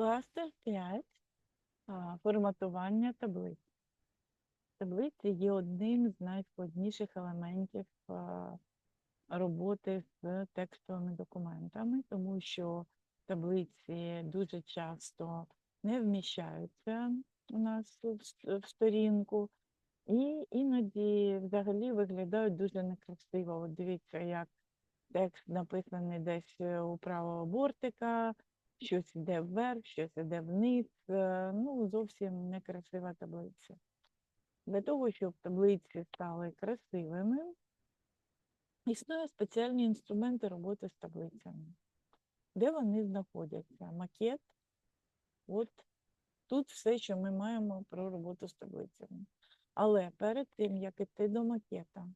Кластер 5. Форматування таблиць. Таблиці є одним з найскладніших елементів роботи з текстовими документами, тому що таблиці дуже часто не вміщаються у нас в сторінку, і іноді взагалі виглядають дуже некрасиво. От дивіться, як текст написаний десь у правого бортика, щось йде вверх, щось йде вниз. е, Ну, зовсім некрасива таблиця. Для того, щоб таблиці стали красивими, існують спеціальні інструменти роботи з таблицями. Де вони знаходяться? Макет. От тут все, що ми маємо про роботу з таблицями. Але перед тим, як іти до макета,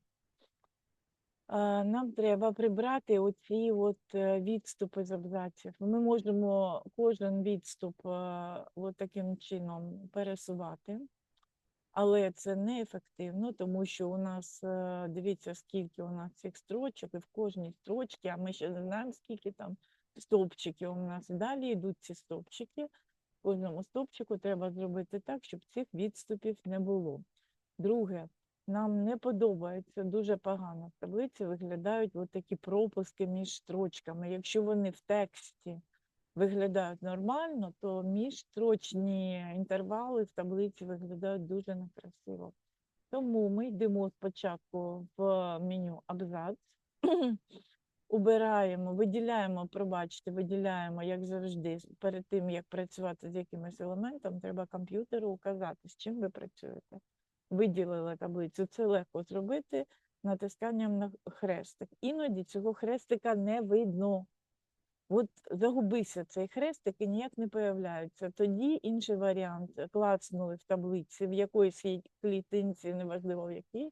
нам треба прибрати оці от е, відступи з абзаців. Ми можемо кожен відступ е, от таким чином пересувати, але це неефективно, тому що у нас, е, дивіться, скільки у нас цих строчок, і в кожній строчці, а ми ще не знаємо, скільки там стовпчиків у нас. Далі йдуть ці стовпчики. Кожному стовпчику треба зробити так, щоб цих відступів не було. Друге, нам не подобається дуже погано. В таблиці виглядають такі пропуски між строчками. Якщо вони в тексті виглядають нормально, то міжстрочні інтервали в таблиці виглядають дуже некрасиво. Тому ми йдемо спочатку в меню абзац, убираємо, виділяємо, пробачте, виділяємо, як завжди, перед тим, як працювати з якимось елементом, треба комп'ютеру указати, з чим ви працюєте. Виділили таблицю. Це легко зробити натисканням на хрестик. Іноді цього хрестика не видно. От загубився цей хрестик і ніяк не появляється. Тоді інший варіант клацнули в таблиці, в якоїсь клітинці, неважливо в якій,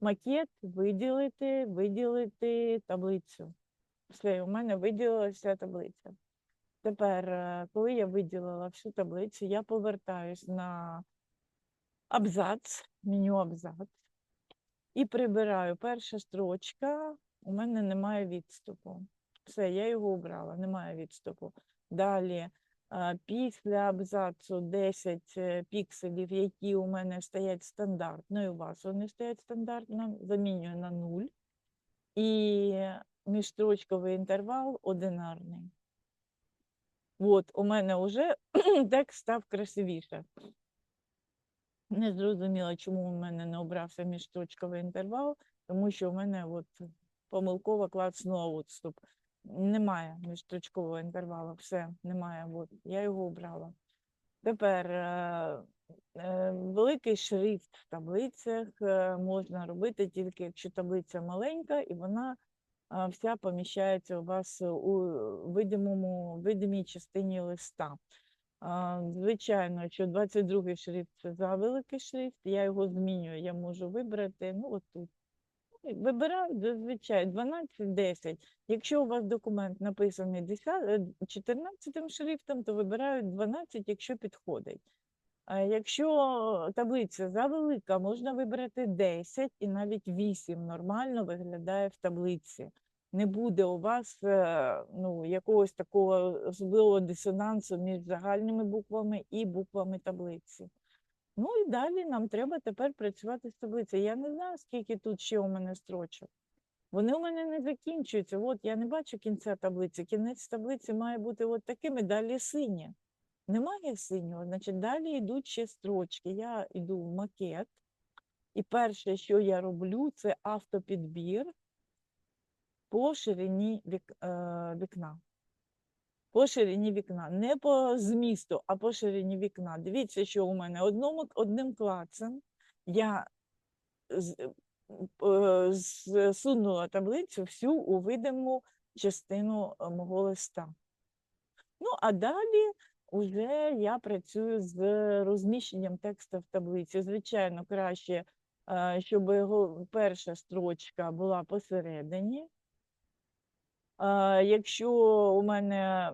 макет, виділити, виділити таблицю. Все, у мене виділилася таблиця. Тепер, е, коли я виділила всю таблицю, я повертаюсь на абзац, меню абзац, і прибираю перша строчка, у мене немає відступу. Все, я його обрала, немає відступу. Далі, е, після абзацу 10 е, пікселів, які у мене стоять стандартно, і у вас вони стоять стандартно, замінюю на 0. І міжстрочковий інтервал одинарний. От, у мене вже текст став красивіше. Не зрозуміла, чому у мене не обрався міжстрочковий інтервал, тому що у мене от помилково клацнула відступ. Немає міжстрочкового інтервалу, все, немає. От, я його обрала. Тепер е, е, великий шрифт в таблицях е, можна робити тільки якщо таблиця маленька і вона а, вся поміщається у вас у видимому, видимій частині листа. Звичайно, якщо 22-й шрифт це завеликий шрифт, я його змінюю, я можу вибрати, ну, от тут. І Вибираю зазвичай 12-10. Якщо у вас документ написаний 10, е, 14 шрифтом, то вибираю 12, якщо підходить. А якщо таблиця завелика, можна вибрати 10 і навіть 8 нормально виглядає в таблиці. Не буде у вас е, ну, якогось такого особливого дисонансу між загальними буквами і буквами таблиці. Ну і далі нам треба тепер працювати з таблицею. Я не знаю, скільки тут ще у мене строчок. Вони у мене не закінчуються. От я не бачу кінця таблиці. Кінець таблиці має бути от таким далі синє. Немає синього, значить далі йдуть ще строчки. Я йду в макет, і перше, що я роблю, це автопідбір по ширині вік, е, вікна. По ширині вікна. Не по змісту, а по ширині вікна. Дивіться, що у мене одному, одним клацем я з- е, зсунула таблицю всю у видиму частину е, мого листа. Ну, а далі вже я працюю з розміщенням тексту в таблиці. Звичайно, краще, е, щоб його перша строчка була посередині. Якщо у мене,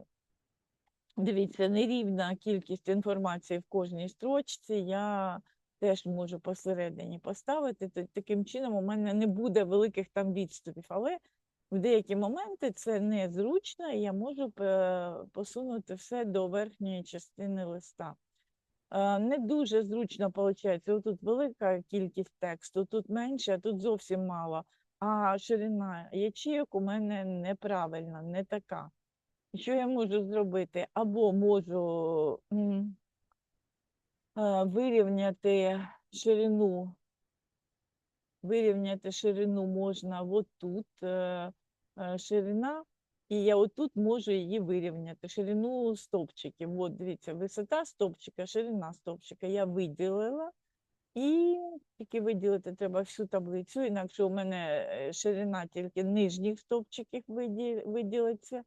дивіться, нерівна кількість інформації в кожній строчці, я теж можу посередині поставити. Та- Таким чином, у мене не буде великих там відступів. Але в деякі моменти це незручно, і я можу посунути все до верхньої частини листа. Не дуже зручно виходить. Тут велика кількість тексту, тут менше, а тут зовсім мало. А ширина ячейок у мене неправильна, не така. Що я можу зробити? Або можу е, вирівняти ширину. Вирівняти ширину можна отут. е, е, Ширина, і я отут можу її вирівняти. Ширину стовпчиків. От дивіться, висота стовпчика, ширина стовпчика я виділила. І тільки виділити треба всю таблицю, інакше у мене е, ширина тільки нижніх стовпчиків виділиться.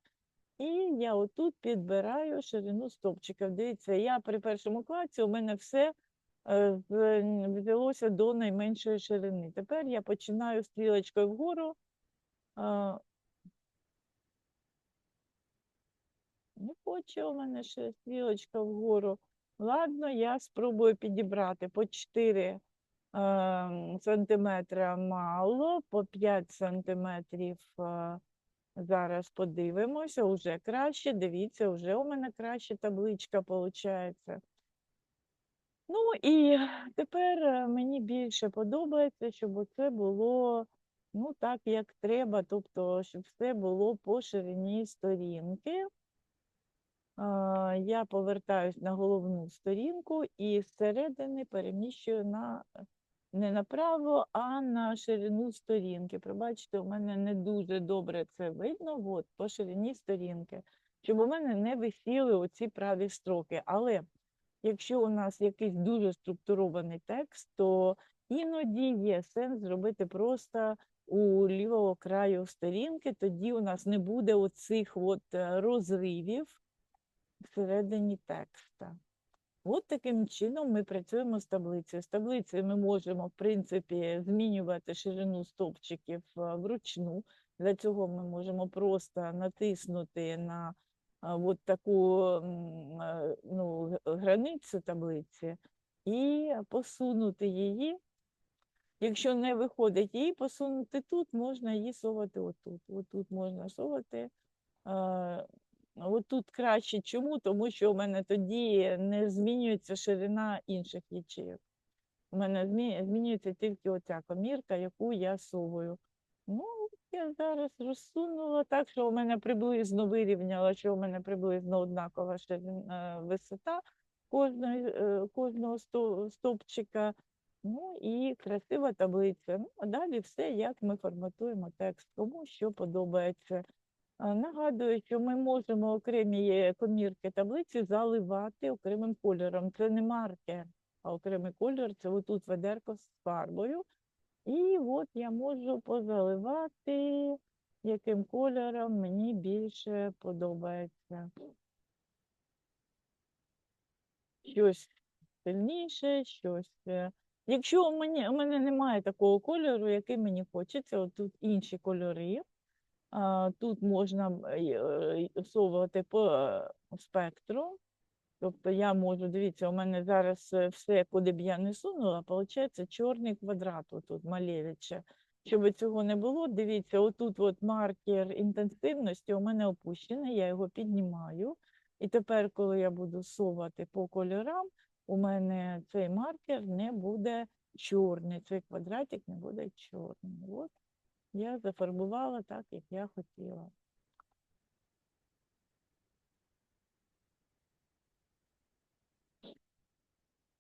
І я отут підбираю ширину стовпчиків. Дивіться, я при першому клаці у мене все е, взялося до найменшої ширини. Тепер я починаю стрілочкою вгору. Не хоче у мене ще стрілочка вгору. Ладно, я спробую підібрати по 4 ем, сантиметра мало, по 5 сантиметрів. е, Зараз подивимося, уже краще. Дивіться, вже у мене краще табличка виходить. Ну і тепер е, мені більше подобається, щоб це було ну так, як треба, тобто, щоб все було по ширині сторінки. Я повертаюсь на головну сторінку і зсередини переміщую на не направо, а на ширину сторінки. Пробачте, у мене не дуже добре це видно, от, по ширині сторінки, щоб у мене не висіли оці праві строки. Але якщо у нас якийсь дуже структурований текст, то іноді є сенс зробити просто у лівого краю сторінки, тоді у нас не буде оцих от е, розривів всередині текста. От таким чином ми працюємо з таблицею. З таблицею ми можемо, в принципі, змінювати ширину стовпчиків е, вручну. Для цього ми можемо просто натиснути на е, от таку е, ну, границю таблиці і посунути її. Якщо не виходить її посунути тут, можна її совати отут. Отут можна совати. Е, Отут краще. Чому? Тому що у мене тоді не змінюється ширина інших ячеїв. У мене змінюється тільки оця комірка, яку я совую. Ну, я зараз розсунула так, що у мене приблизно вирівняла, що у мене приблизно однакова ширина, висота кожної, е, кожного сто- стовпчика. Ну і красива таблиця. Ну, а далі все, як ми форматуємо текст, кому що подобається. Нагадую, що ми можемо окремі е, комірки таблиці заливати окремим кольором. Це не маркер, а окремий кольор це отут ведерко з фарбою. І от я можу позаливати, яким кольором мені більше подобається. Щось сильніше, щось. е, Якщо у мене, у мене немає такого кольору, який мені хочеться, от тут інші кольори. Тут можна е, всовувати по спектру. Тобто я можу, дивіться, у мене зараз е, все, куди б я не сунула, виходить чорний квадрат отут малевиче. Щоб цього не було, дивіться, отут от маркер інтенсивності у мене опущений, я його піднімаю. І тепер, коли я буду совати по кольорам, у мене цей маркер не буде чорний, цей квадратик не буде чорний. От я зафарбувала так, як я хотіла.